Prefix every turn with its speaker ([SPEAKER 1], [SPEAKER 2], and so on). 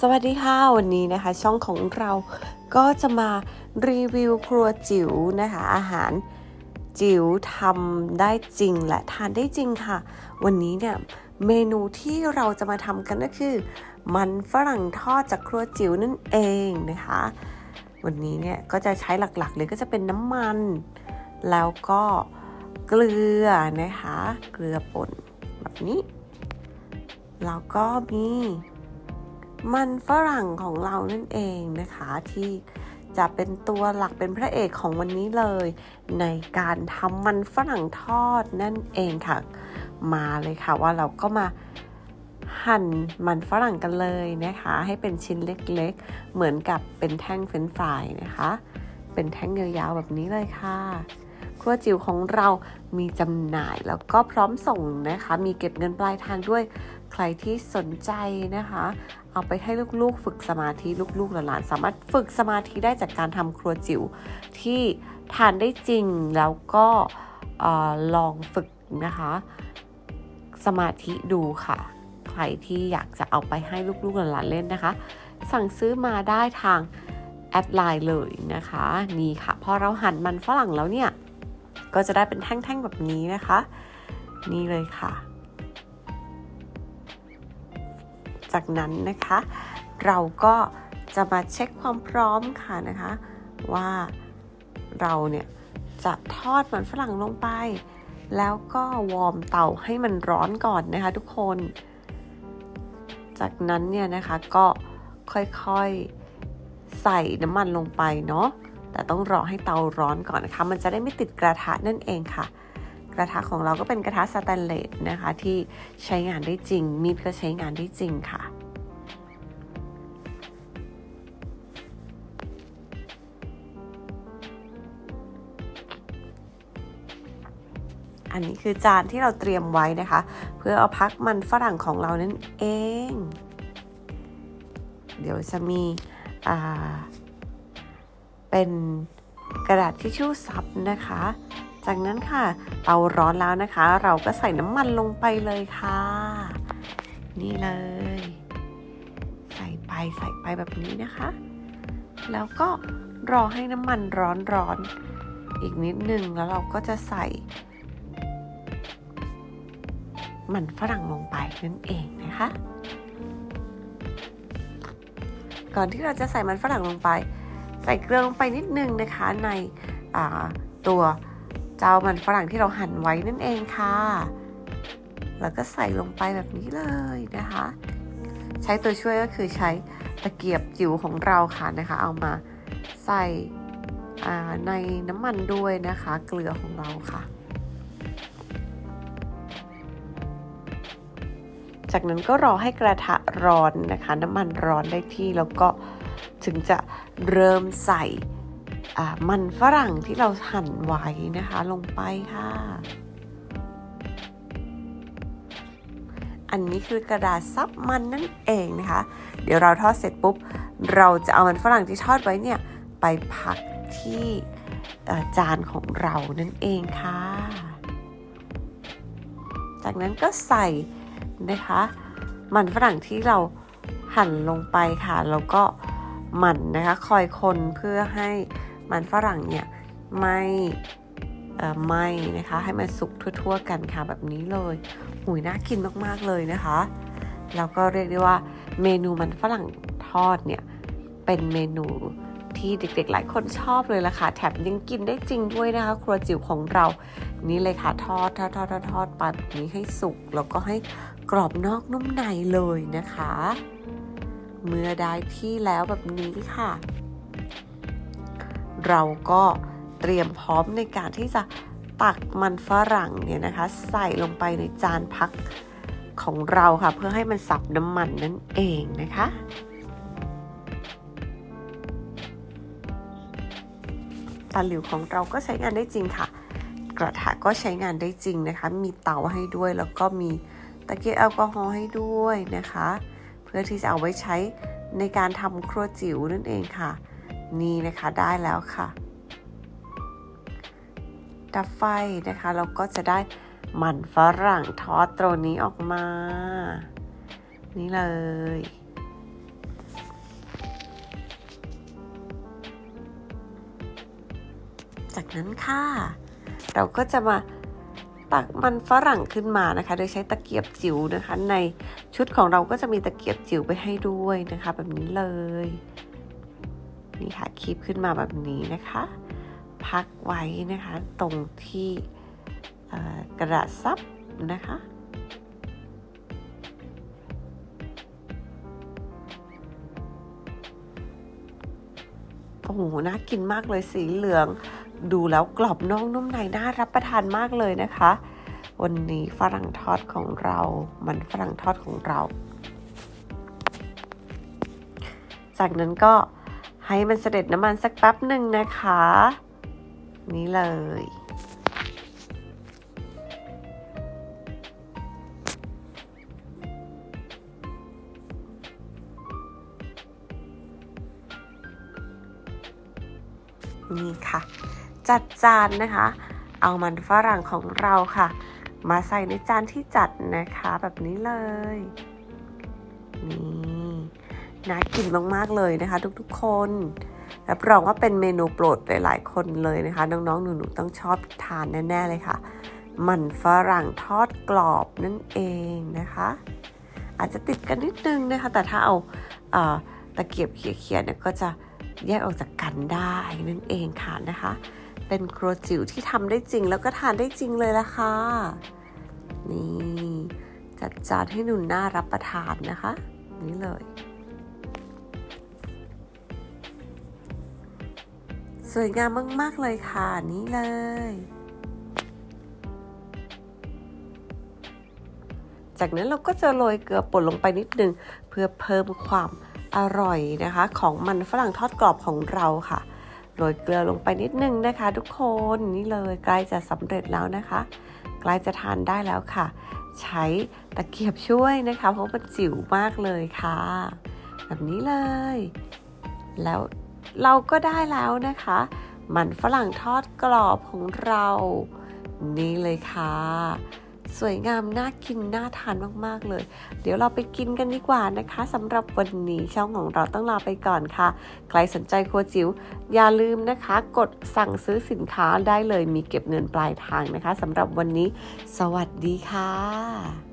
[SPEAKER 1] สวัสดีค่ะ วันนี้นะคะ ช่องของเราก็จะมารีวิวครัวจิ๋วนะคะ อาหารจิ๋วทำได้จริงและทานได้จริงค่ะ วันนี้เนี่ยเมนูที่เราจะมาทำกันก็คือ มันฝรั่งทอดจากครัวจิ๋วนั่นเองนะคะ วันนี้เนี่ยก็จะใช้หลักๆ เลยก็จะเป็นน้ำมัน แล้วก็เกลือนะคะ เกลือป่นแบบนี้ แล้วก็มี มันฝรั่งของเรานั่นเองนะคะที่จะเป็นตัวหลักเป็นพระเอกของวันนี้เลย ในการทำมันฝรั่งทอดนั่นเองค่ะ มาเลยค่ะว่าเราก็มาหั่นมันฝรั่งกันเลยนะคะ ให้เป็นชิ้นเล็กๆ เหมือนกับเป็นแท่งเฟรนฟรายนะคะ เป็นแท่งยาวๆแบบนี้เลยค่ะครัวจิ๋วของเรามีจำหน่ายแล้วก็พร้อมส่งนะคะ มีเก็บเงินปลายทางด้วย ใครที่สนใจนะคะ เอาไปให้ลูกๆ ฝึกสมาธิลูกๆหลานๆสามารถฝึกสมาธิได้จากการทำครัวจิ๋วที่ทานได้จริงแล้วก็ลองฝึกนะคะ สมาธิดูค่ะ ใครที่อยากจะเอาไปให้ลูกๆหลานๆเล่นนะคะ สั่งซื้อมาได้ทางแอดไลน์เลยนะคะ นี่ค่ะ พอเราหั่นมันฝรั่งแล้วเนี่ย ก็จะได้เป็นแท่งๆแบบนี้นะคะ นี่เลยค่ะ จากนั้นนะคะ เราก็จะมาเช็คความพร้อมค่ะนะคะ ว่าเราเนี่ยจะทอดมันฝรั่งลงไป แล้วก็วอร์มเตาให้มันร้อนก่อนนะคะทุกคน จากนั้นเนี่ยนะคะก็ค่อยๆใส่น้ำมันลงไปเนาะแต่ต้องรอให้เตาร้อนก่อนนะคะ มันจะได้ไม่ติดกระทะนั่นเองค่ะ กระทะของเราก็เป็นกระทะสแตนเลสนะคะที่ใช้งานได้จริง มีดก็ใช้งานได้จริงค่ะอันนี้คือจานที่เราเตรียมไว้นะคะ เพื่อเอาพักมันฝรั่งของเรานั่นเอง เดี๋ยวจะมีเป็นกระดาษทิชชู่ซับนะคะ จากนั้นค่ะเตาร้อนแล้วนะคะ เราก็ใส่น้ำมันลงไปเลยค่ะ นี่เลย ใส่ไปใส่ไปแบบนี้นะคะ แล้วก็รอให้น้ำมันร้อนร้อนอีกนิดนึงแล้วเราก็จะใส่ มันฝรั่งลงไปนั่นเองนะคะ ก่อนที่เราจะใส่มันฝรั่งลงไป ใส่เกลือลงไปนิดนึงนะคะในตัว จ้ามันฝรั่งที่เราหั่นไว้นั่นเองค่ะ แล้วก็ใส่ลงไปแบบนี้เลยนะคะ ใช้ตัวช่วยก็คือใช้ตะเกียบจิ๋วของเราค่ะนะคะ เอามาใส่ในน้ำมันด้วยนะคะ เกลือของเราค่ะ จากนั้นก็รอให้กระทะร้อนนะคะ น้ำมันร้อนได้ที่แล้วก็ถึงจะเริ่มใส่ มันฝรั่งที่เราหั่นไว้นะคะ ลงไปค่ะ อันนี้คือกระดาษซับมันนั่นเองนะคะ เดี๋ยวเราทอดเสร็จปุ๊บ เราจะเอามันฝรั่งที่ทอดไว้เนี่ย ไปพักที่จานของเรานั่นเองค่ะ จากนั้นก็ใส่นะคะ มันฝรั่งที่เราหั่นลงไปค่ะ แล้วก็หมั่นนะคะ คอยคนเพื่อให้ มันฝรั่งเนี่ยไม่ไม่นะคะให้มันสุกทั่วๆ กันค่ะแบบนี้เลยหุยน่ากินมากๆเลยนะคะแล้วก็เรียกได้ว่าเมนูมันฝรั่งทอดเนี่ยเป็นเมนูที่เด็กๆ หลายคนชอบเลยล่ะค่ะ แถมยังกินได้จริงด้วยนะคะ ครัวจิ๋วของเรา นี่เลยค่ะทอดทอดทอดทอดไปแบบนี้ให้สุก แล้วก็ให้กรอบนอกนุ่มในเลยนะคะ เมื่อได้ที่แล้วแบบนี้ค่ะ เราก็เตรียมพร้อมในการที่จะตักมันฝรั่งเนี่ยนะคะ ใส่ลงไปในจานพักของเราค่ะ เพื่อให้มันสับน้ำมันนั่นเองนะคะ ตาหลิวของเราก็ใช้งานได้จริงค่ะ กระทะก็ใช้งานได้จริงนะคะ มีเตาให้ด้วยแล้วก็มีตะเกียบแอลกอฮอล์ให้ด้วยนะคะ เพื่อที่จะเอาไว้ใช้ในการทำครัวจิ๋วนั่นเองค่ะ นี่นะคะได้แล้วค่ะ ดับไฟนะคะเราก็จะได้มันฝรั่งทอดตัวนี้ออกมา นี่เลยจากนั้นค่ะ เราก็จะมาตักมันฝรั่งขึ้นมานะคะ โดยใช้ตะเกียบจิ๋วนะคะ ในชุดของเราก็จะมีตะเกียบจิ๋วไปให้ด้วยนะคะ แบบนี้เลย นี่ค่ะคีบขึ้นมาแบบนี้นะคะ พักไว้นะคะ ตรงที่กระดาษซับนะคะ โอ้โห น่ากินมากเลยสีเหลือง ดูแล้วกรอบนอกนุ่มในน่ารับประทานมากเลยนะคะ วันนี้ฝรั่งทอดของเรา มันฝรั่งทอดของเรา จากนั้นก็ ให้มันเสด็จน้ำมันสักแป๊บหนึ่งนะคะ นี่เลย นี่ค่ะ จัดจานนะคะ เอามันฝรั่งของเราค่ะ มาใส่ในจานที่จัดนะคะแบบนี้เลย นี่ น่ากินมากๆเลยนะคะ ทุกๆคนรับรองว่าเป็นเมนูโปรดหลายๆคนเลยนะคะ น้องๆ หนูๆ ต้องชอบทานแน่ ๆ เลยค่ะ มันฝรั่งทอดกรอบนั่นเองนะคะ อาจจะติดกันนิดนึงนะคะ แต่ถ้าเอาเอตะเกียบเขี่ยๆเนี่ยก็จะแยกออกจากกันได้นั่นเองค่ะนะคะ เป็นครัวจิ๋วที่ทำได้จริงแล้วก็ทานได้จริงเลยละค่ะ นี่จัดจานให้หนุนน่ารับประทานนะคะ นี่เลย สวยงามมาก ๆ เลยค่ะนี่เลย จากนั้นเราก็จะโรยเกลือป่นลงไปนิดนึง เพื่อเพิ่มความอร่อยนะคะ ของมันฝรั่งทอดกรอบของเราค่ะโรยเกลือลงไปนิดนึงนะคะ ทุกคนนี่เลยใกล้จะสำเร็จแล้วนะคะ ใกล้จะทานได้แล้วค่ะ ใช้ตะเกียบช่วยนะคะ เพราะมันจิ๋วมากเลยค่ะ แบบนี้เลย แล้ว เราก็ได้แล้วนะคะ มันฝรั่งทอดกรอบของเรา นี่เลยค่ะ สวยงามน่ากินน่าทานมากๆเลย เดี๋ยวเราไปกินกันดีกว่านะคะสำหรับวันนี้ช่องของเราต้องลาไปก่อนค่ะ ใครสนใจครัวจิ๋วอย่าลืมนะคะ กดสั่งซื้อสินค้าได้เลยมีเก็บเงินปลายทางนะคะสำหรับวันนี้ สวัสดีค่ะ